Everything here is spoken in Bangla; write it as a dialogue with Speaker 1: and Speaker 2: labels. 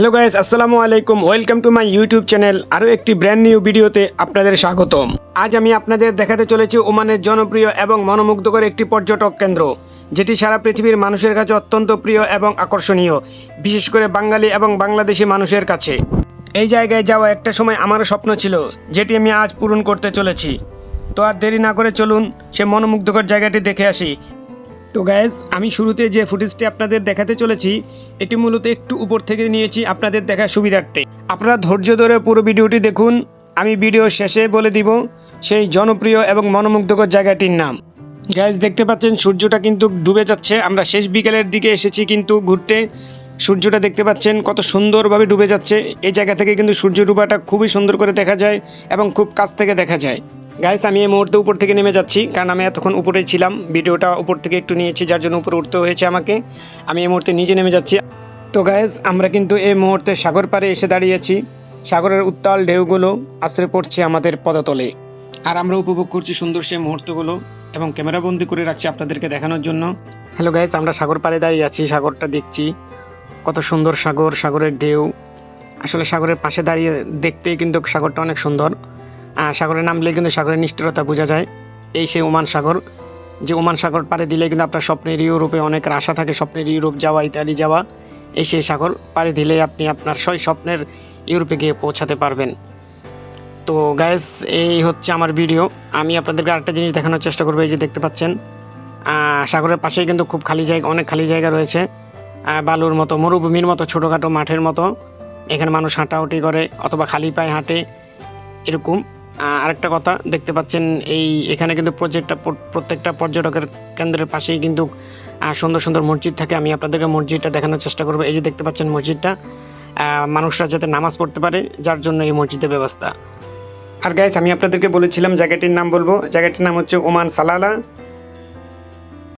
Speaker 1: হ্যালো গাইস আসসালামু আলাইকুম welcome to my YouTube channel আরও একটি ব্র্যান্ড নিউ ভিডিওতে আপনাদের স্বাগতম। আজ আমি আপনাদের দেখাতে চলেছি ওমানের জনপ্রিয় এবং মনোমুগ্ধকর একটি পর্যটক কেন্দ্র, যেটি সারা পৃথিবীর মানুষের কাছে অত্যন্ত প্রিয় এবং আকর্ষণীয়, বিশেষ করে বাঙালি এবং বাংলাদেশি মানুষের কাছে। এই জায়গায় যাওয়া একটা সময় আমারও স্বপ্ন ছিল, যেটি আমি আজ পূরণ করতে চলেছি। তো আর দেরি না করে চলুন, সে মনোমুগ্ধকর জায়গাটি দেখে আসি। তো গ্যাস আমি শুরুতে যে ফুটেজটি আপনাদের দেখাতে চলেছি, এটি মূলত একটু উপর থেকে নিয়েছি আপনাদের দেখার সুবিধার্থে। আপনারা ধৈর্য ধরে পুরো ভিডিওটি দেখুন, আমি ভিডিও শেষে বলে দিব সেই জনপ্রিয় এবং মনোমুগ্ধকর জায়গাটির নাম। গ্যাস দেখতে পাচ্ছেন সূর্যটা কিন্তু ডুবে যাচ্ছে, আমরা শেষ বিকেলের দিকে এসেছি কিন্তু ঘুরতে। সূর্যটা দেখতে পাচ্ছেন, কত সুন্দরভাবে ডুবে যাচ্ছে। এই জায়গা থেকে কিন্তু সূর্য ডুবাটা খুবই সুন্দর করে দেখা যায় এবং খুব কাছ থেকে দেখা যায়। গাইস আমি এই মুহূর্তে উপর থেকে নেমে যাচ্ছি, কারণ আমি এতক্ষণ উপরেই ছিলাম। ভিডিওটা উপর থেকে একটু নিয়েছি, যার জন্য উপরে উঠতে হয়েছে আমাকে। আমি এই মুহূর্তে নিজে নেমে যাচ্ছি। তো গাইস আমরা কিন্তু এই মুহূর্তে সাগর পাড়ে এসে দাঁড়িয়েছি। সাগরের উত্তাল ঢেউগুলো আশ্রে পড়ছে আমাদের পদতলে। আর আমরা উপভোগ করছি সুন্দর সেই মুহূর্তগুলো এবং ক্যামেরাবন্দি করে রাখছি আপনাদেরকে দেখানোর জন্য। হ্যালো গাইস আমরা সাগর পাড়ে দাঁড়িয়ে আছি, সাগরটা দেখছি। কত সুন্দর সাগর, সাগরের ঢেউ। আসলে সাগরের পাশে দাঁড়িয়ে দেখতেই কিন্তু সাগরটা অনেক সুন্দর। সাগরে নামলে কিন্তু সাগরের নিষ্ঠুরতা বোঝা যায়। এই সেই ওমান সাগর। যে ওমান সাগর পাড়ে দিলে কিন্তু আপনার স্বপ্নের ইউরোপে অনেক আশা থাকে, স্বপ্নের ইউরোপ যাওয়া, ইতালি যাওয়া। এই সেই সাগর পাড়ে দিলে আপনি আপনার সই স্বপ্নের ইউরোপে গিয়ে পৌঁছাতে পারবেন। তো গ্যাস এই হচ্ছে আমার ভিডিও আমি আপনাদেরকে আরেকটা জিনিস দেখানোর চেষ্টা করব, এই যে দেখতে পাচ্ছেন। সাগরের পাশেই কিন্তু খুব খালি জায়গা, অনেক খালি জায়গা রয়েছে। বালুর মতো, মরুভূমির মতো, ছোটোখাটো মাঠের মতো। এখানে মানুষ হাঁটাহুটি করে অথবা খালি পায়ে হাঁটে, এরকম। আরেকটা কথা, দেখতে পাচ্ছেন এই, এখানে কিন্তু প্রজেক্টটা প্রত্যেকটা পর্যটকের কেন্দ্রের পাশেই কিন্তু সুন্দর সুন্দর মসজিদ থাকে। আমি আপনাদেরকে মসজিদটা দেখানোর চেষ্টা করব। এই যে দেখতে পাচ্ছেন মসজিদটা মানুষরা যাতে নামাজ পড়তে পারে, যার জন্য এই মসজিদের ব্যবস্থা। আর গাইস আমি আপনাদেরকে বলেছিলাম, জায়গাটির নাম বলব। জায়গাটির নাম হচ্ছে ওমান সালালা।